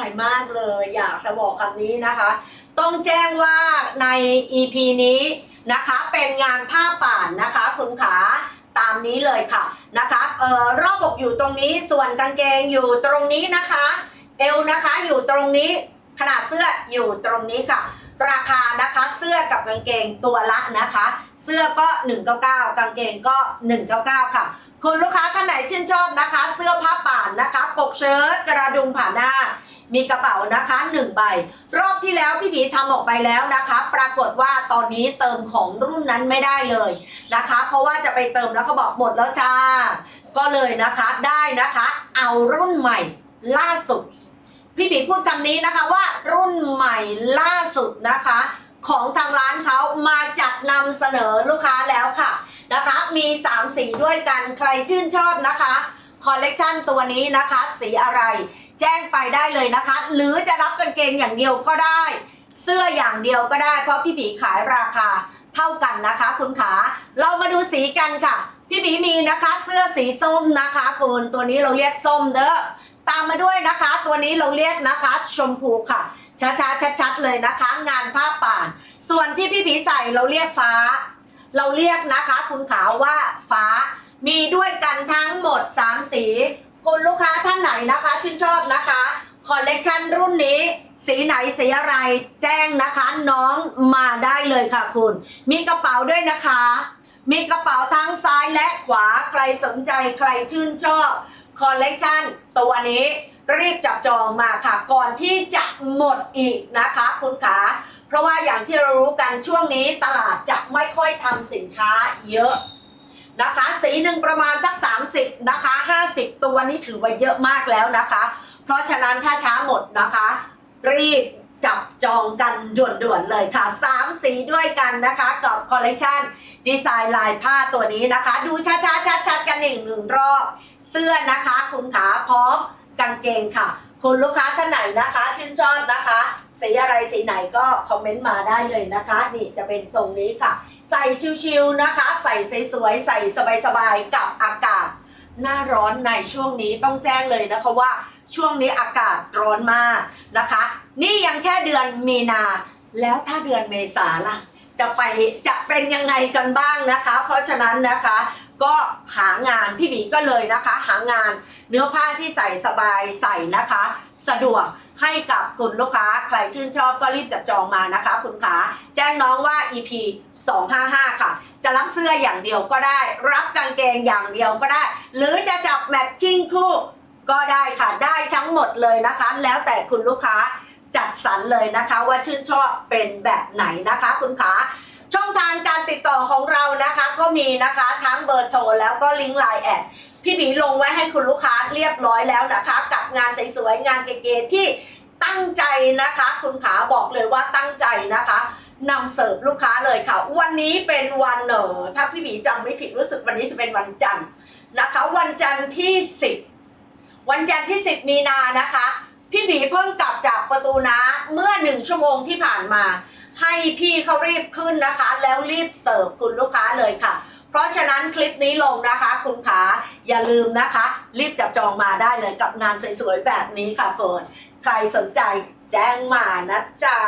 ใจมากเลย อยากจะบอกคำนี้นะคะ ต้องแจ้งว่าใน EP นี้นะคะเป็นงานผ้าป่านนะคะคุณขาตามนี้เลยค่ะนะคะเอ่อรอบอกอยู่ตรงนี้ส่วนกางเกงอยู่ตรงนี้นะคะ เอวนะคะอยู่ตรงนี้ขนาดเสื้ออยู่ตรงนี้ค่ะ ราคานะคะเสื้อกับกางเกงตัวละนะคะ เสื้อก็ 199 กางเกงก็ 199 ค่ะ คุณลูกค้าท่านไหนชื่นชอบนะคะ เสื้อผ้าป่านนะคะ ปกเชิ้ตกระดุมผ่าหน้า มีกระเป๋านะคะ1ใบ รอบที่แล้วพี่บีทำออกไปแล้วนะคะ ปรากฏว่าตอนนี้เติมของรุ่นนั้นไม่ได้เลยนะคะ เพราะว่าจะไปเติมแล้วเขาบอกหมดแล้วจ้า ก็เลยนะคะได้นะคะ เอารุ่นใหม่ล่าสุด พี่บีพูดคำนี้นะคะว่ารุ่นใหม่ล่าสุดนะคะ ของทางร้านเขามาจัดนำเสนอลูกค้าแล้วค่ะนะคะ มี 3 สีด้วยกันใครชื่นชอบนะคะคอลเลกชันตัวนี้นะคะ สีอะไร แจ้งไปได้เลยนะคะ หรือจะรับกางเกงอย่างเดียวก็ได้ เสื้ออย่างเดียวก็ได้ เพราะพี่บีขายราคาเท่ากันนะคะ คุณขา เรามาดูสีกันค่ะ พี่บีมีนะคะเสื้อสีส้มนะคะคุณตัวนี้เราเรียกส้มเด้อตามมาด้วยนะคะ ตัวนี้เราเรียกนะคะชมพูค่ะช้าๆชัดๆเลยนะคะ งานผ้าป่าน ส่วนที่พี่ผีใส่เราเรียกฟ้า เราเรียกนะคะ คุณขาวว่าฟ้ามีด้วยกันทั้งหมด 3 สี คุณลูกค้าท่านไหนนะคะ ชื่นชอบนะคะคอลเลกชันรุ่นนี้ สีไหนสีอะไรแจ้งนะคะน้องมาได้เลยค่ะคุณ มีกระเป๋าด้วยนะคะ มีกระเป๋าทั้งซ้ายและขวาใครสนใจใครชื่นชอบคอลเลกชันตัวนี้รีบจับจองมาค่ะ ก่อนที่จะหมดอีกนะคะ คุณขาเพราะว่าอย่างที่เรารู้กันช่วงนี้ตลาดจะไม่ค่อยทำสินค้าเยอะ นะคะ สีหนึ่งประมาณสัก 30 นะคะ 50 ตัวนี้ถือว่าเยอะมากแล้วนะคะ เพราะฉะนั้นถ้าช้าหมดนะคะ รีบจับจองกันด่วนๆเลยค่ะ 3 สีด้วยกันนะคะ กับคอลเลกชันดีไซน์ลายผ้าตัวนี้นะคะ ดูช้าๆชัดๆกันหนึ่งหนึ่งรอบ เสื้อนะคะคุณขาพร้อม กางเกงค่ะ คุณลูกค้าท่านไหนนะคะ ชื่นชอบนะคะ สีอะไรสีไหนก็คอมเมนต์มาได้เลยนะคะ นี่จะเป็นทรงนี้ค่ะ ใส่ชิวๆนะคะ ใส่สวยๆใส่สบายๆกับอากาศ หน้าร้อนในช่วงนี้ต้องแจ้งเลยนะคะว่าช่วงนี้อากาศร้อนมากนะคะ นี่ยังแค่เดือนมีนา แล้วถ้าเดือนเมษาล่ะ จะไปจะเป็นยังไงกันบ้างนะคะ เพราะฉะนั้นนะคะ ก็หางานพี่บีก็เลยนะคะ หางานเนื้อผ้าที่ใส่สบายใส่นะคะ สะดวกให้กับคุณลูกค้าใครชื่นชอบก็รีบจับจองมานะคะ คุณขาแจ้งน้องว่า EP 255 ค่ะ จะรับเสื้ออย่างเดียวก็ได้ รับกางเกงอย่างเดียวก็ได้ หรือจะจับแมทชิ่งคู่ก็ได้ค่ะได้ทั้งหมดเลยนะคะ แล้วแต่คุณลูกค้าจัดสรรเลยนะคะ ว่าชื่นชอบเป็นแบบไหนนะคะ คุณขา ของเรานะคะก็มีนะคะทั้งเบอร์โทรแล้วก็ลิงก์ไลน์แอดพี่บีลงไว้ให้คุณลูกค้าเรียบร้อยแล้วนะคะ กับงานสวยๆงานเก๋ๆที่ตั้งใจนะคะ คุณขาบอกเลยว่าตั้งใจนะคะนำเสิร์ฟลูกค้าเลยค่ะ วันนี้เป็นวันเหนอถ้าพี่บีจำไม่ผิดรู้สึกวันนี้จะเป็นวันจันทร์นะคะ วันจันทร์ที่ 10 วันจันทร์ที่ 10 มีนานะคะ พี่บีเพิ่งกลับจากประตูน้ำเมื่อหนึ่งชั่วโมงที่ผ่านมา ให้พี่เขารีบขึ้นนะคะ แล้วรีบเสิร์ฟคุณลูกค้าเลยค่ะ เพราะฉะนั้นคลิปนี้ลงนะคะ คุณขาอย่าลืมนะคะ รีบจับจองมาได้เลยกับงานสวยๆแบบนี้ค่ะคนใครสนใจแจ้งมานะจ๊ะ